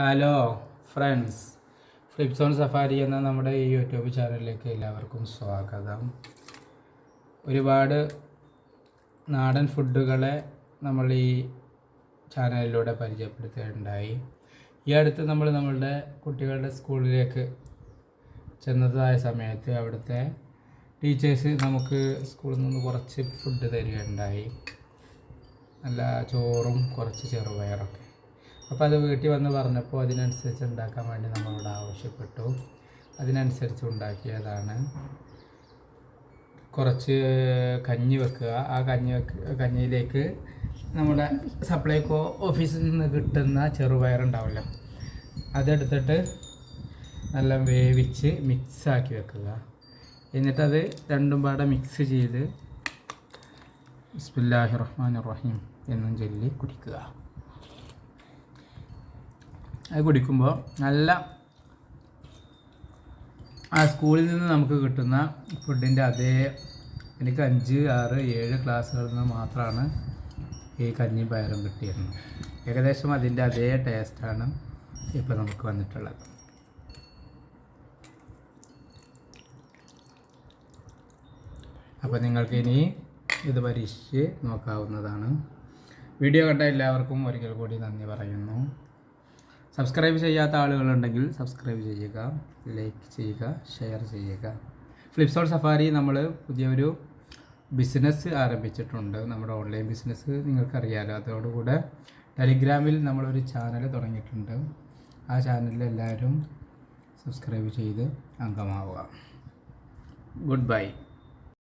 Hello friends ഫ്ലിപ്സോൺ safari എന്ന നമ്മുടെ ഈ യൂട്യൂബ് ചാനലിലേക്ക് എല്ലാവർക്കും സ്വാഗതം. ഒരുപാട് നാടൻ ഫുഡുകളെ നമ്മൾ ഈ ചാനലിലൂടെ പരിചയപ്പെടുത്തുകയുണ്ടായി. ഈ അടുത്ത് നമ്മൾ നമ്മളുടെ കുട്ടികളുടെ സ്കൂളിലേക്ക് ചെന്നതായ സമയത്ത് അവിടുത്തെ ടീച്ചേഴ്സ് നമുക്ക് സ്കൂളിൽ നിന്ന് കുറച്ച് ഫുഡ് തരികയുണ്ടായി. നല്ല ചോറും കുറച്ച് ചെറുപയറൊക്കെ. അപ്പോൾ അത് വീട്ടിൽ വന്ന് പറഞ്ഞപ്പോൾ അതിനനുസരിച്ച് ഉണ്ടാക്കാൻ വേണ്ടി നമ്മളോട് ആവശ്യപ്പെട്ടു. അതിനനുസരിച്ച് ഉണ്ടാക്കിയതാണ്. കുറച്ച് കഞ്ഞി വെക്കുക. ആ കഞ്ഞി വെക്ക കഞ്ഞിയിലേക്ക് നമ്മുടെ സപ്ലൈകോ ഓഫീസിൽ നിന്ന് കിട്ടുന്ന ചെറുപയറുണ്ടാവില്ല അതെടുത്തിട്ട് നല്ല വേവിച്ച് മിക്സാക്കി വെക്കുക. എന്നിട്ടത് രണ്ടും പാടെ മിക്സ് ചെയ്ത് ബിസ്മില്ലാഹി റഹ്മാൻ റഹീം എന്നും ചൊല്ലി കുടിക്കുക. അത് കുടിക്കുമ്പോൾ നല്ല ആ സ്കൂളിൽ നിന്ന് നമുക്ക് കിട്ടുന്ന ഫുഡിന്റെ അതേ എനിക്ക് അഞ്ച് ആറ് ഏഴ് ക്ലാസ്സുകളിൽ നിന്ന് മാത്രമാണ് ഈ കഞ്ഞി പയറും കിട്ടിയിരുന്നത്. ഏകദേശം അതിന്റെ അതേ ടേസ്റ്റാണ് ഇപ്പോൾ നമുക്ക് വന്നിട്ടുള്ളത്. അപ്പോൾ നിങ്ങൾക്ക് ഇനി ഇത് പരീക്ഷിച്ച് നോക്കാവുന്നതാണ്. വീഡിയോ കണ്ട എല്ലാവർക്കും ഒരിക്കൽ കൂടി നന്ദി പറയുന്നു. സബ്സ്ക്രൈബ് ചെയ്യാത്ത ആളുകളുണ്ടെങ്കിൽ സബ്സ്ക്രൈബ് ചെയ്യുക ലൈക്ക് ചെയ്യുക ഷെയർ ചെയ്യുക. ഫ്ലിപ്സോൾ സഫാരി നമ്മൾ പുതിയൊരു ബിസിനസ് ആരംഭിച്ചിട്ടുണ്ട്. നമ്മുടെ ഓൺലൈൻ ബിസിനസ് നിങ്ങൾക്കറിയാലോ. അതോടുകൂടെ ടെലിഗ്രാമിൽ നമ്മളൊരു ചാനൽ തുടങ്ങിയിട്ടുണ്ട്. ആ ചാനലിൽ എല്ലാവരും സബ്സ്ക്രൈബ് ചെയ്ത് അംഗമാവുക. Good bye